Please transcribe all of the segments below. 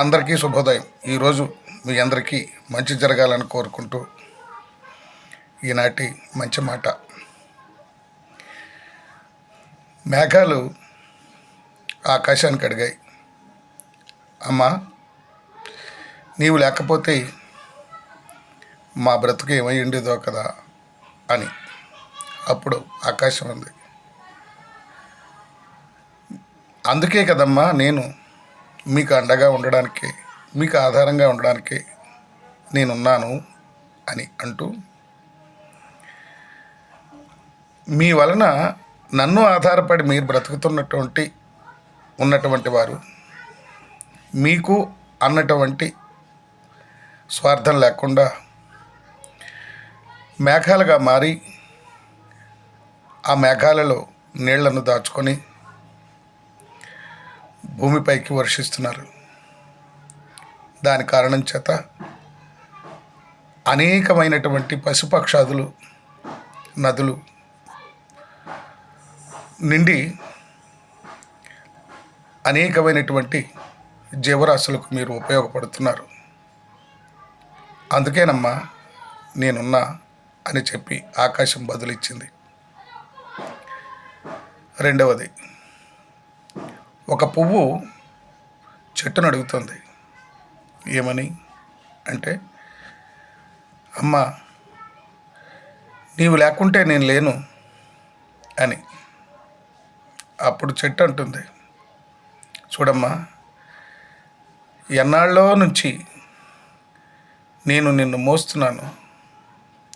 అందరికీ శుభోదయం. ఈరోజు మీ అందరికీ మంచి జరగాలని కోరుకుంటూ ఈనాటి మంచి మాట. మేఘాలు ఆకాశానికి అడిగాయి. అమ్మా నీవు లేకపోతే మా బ్రతుకు ఏమై ఉండేదో కదా అని. అప్పుడు ఆకాశం ఉంది అందుకే కదమ్మా నేను మీకు అండగా ఉండడానికి మీకు ఆధారంగా ఉండడానికి నేనున్నాను అని అంటూ మీ వలన నన్ను ఆధారపడి మీరు బ్రతుకుతున్నటువంటి ఉన్నటువంటి వారు మీకు అన్నటువంటి స్వార్థం లేకుండా మేఘాలుగా మారి ఆ మేఘాలలో నీళ్ళను దాచుకొని భూమిపైకి వర్షిస్తున్నారు. దాని కారణం చేత అనేకమైనటువంటి పశుపక్షాదులు నదులు నిండి అనేకమైనటువంటి జీవరాశులకు మీరు ఉపయోగపడుతున్నారు. అందుకేనమ్మా నేనున్నా అని చెప్పి ఆకాశం బదులిచ్చింది. రెండవది ఒక పువ్వు చెట్టును అడుగుతుంది. ఏమని? అంటే అమ్మ నీవు లేకుంటే నేను లేను అని. అప్పుడు చెట్టు అంటుంది. చూడమ్మా ఎన్నాళ్ళలో నుంచి నేను నిన్ను మోస్తున్నాను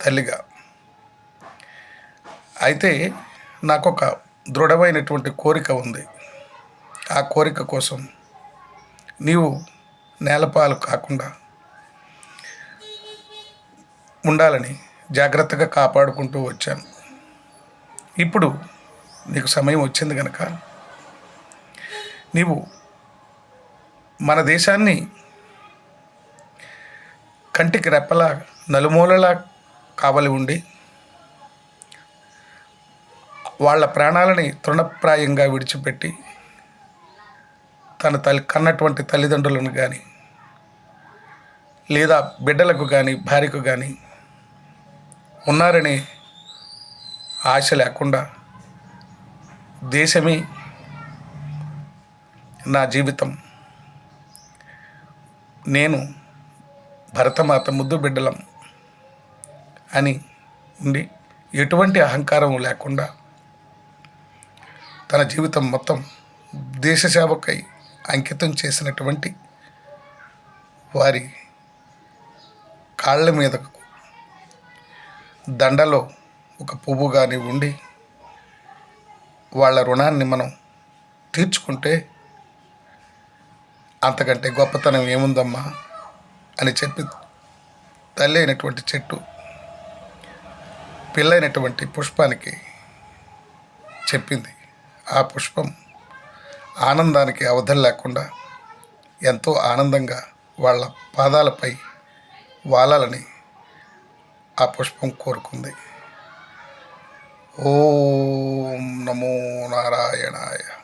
తల్లిగా. అయితే నాకు ఒక దృఢమైనటువంటి కోరిక ఉంది. ఆ కోరిక కోసం నీవు నేలపాలు కాకుండా ఉండాలని జాగ్రత్తగా కాపాడుకుంటూ వచ్చాను. ఇప్పుడు నీకు సమయం వచ్చింది కనుక నీవు మన దేశాన్ని కంటికి రెప్పలా నలుమూలలా కావలి ఉండి వాళ్ళ ప్రాణాలని తృణప్రాయంగా విడిచిపెట్టి తన తల్లి కన్నటువంటి తల్లిదండ్రులను కానీ లేదా బిడ్డలకు కానీ భార్యకు కానీ ఉన్నారనే ఆశ లేకుండా దేశమే నా జీవితం. నేను భరతమాత ముద్దు బిడ్డలం అని ఉండి ఎటువంటి అహంకారం లేకుండా తన జీవితం మొత్తం దేశ సేవకై అంకితం చేసినటువంటి వారి కాళ్ళ మీద దండలో ఒక పువ్వు కానీ ఉండి వాళ్ళ రుణాన్ని మనం తీర్చుకుంటే అంతకంటే గొప్పతనం ఏముందమ్మా అని చెప్పి తల్లి అయినటువంటి చెట్టు పిల్లైనటువంటి పుష్పానికి చెప్పింది. ఆ పుష్పం ఆనందానికి అవధులు లేకుండా ఎంతో ఆనందంగా వాళ్ళ పాదాలపై వాలాలని ఆ పుష్పం కోరుకుంది. ఓం నమో నారాయణాయ.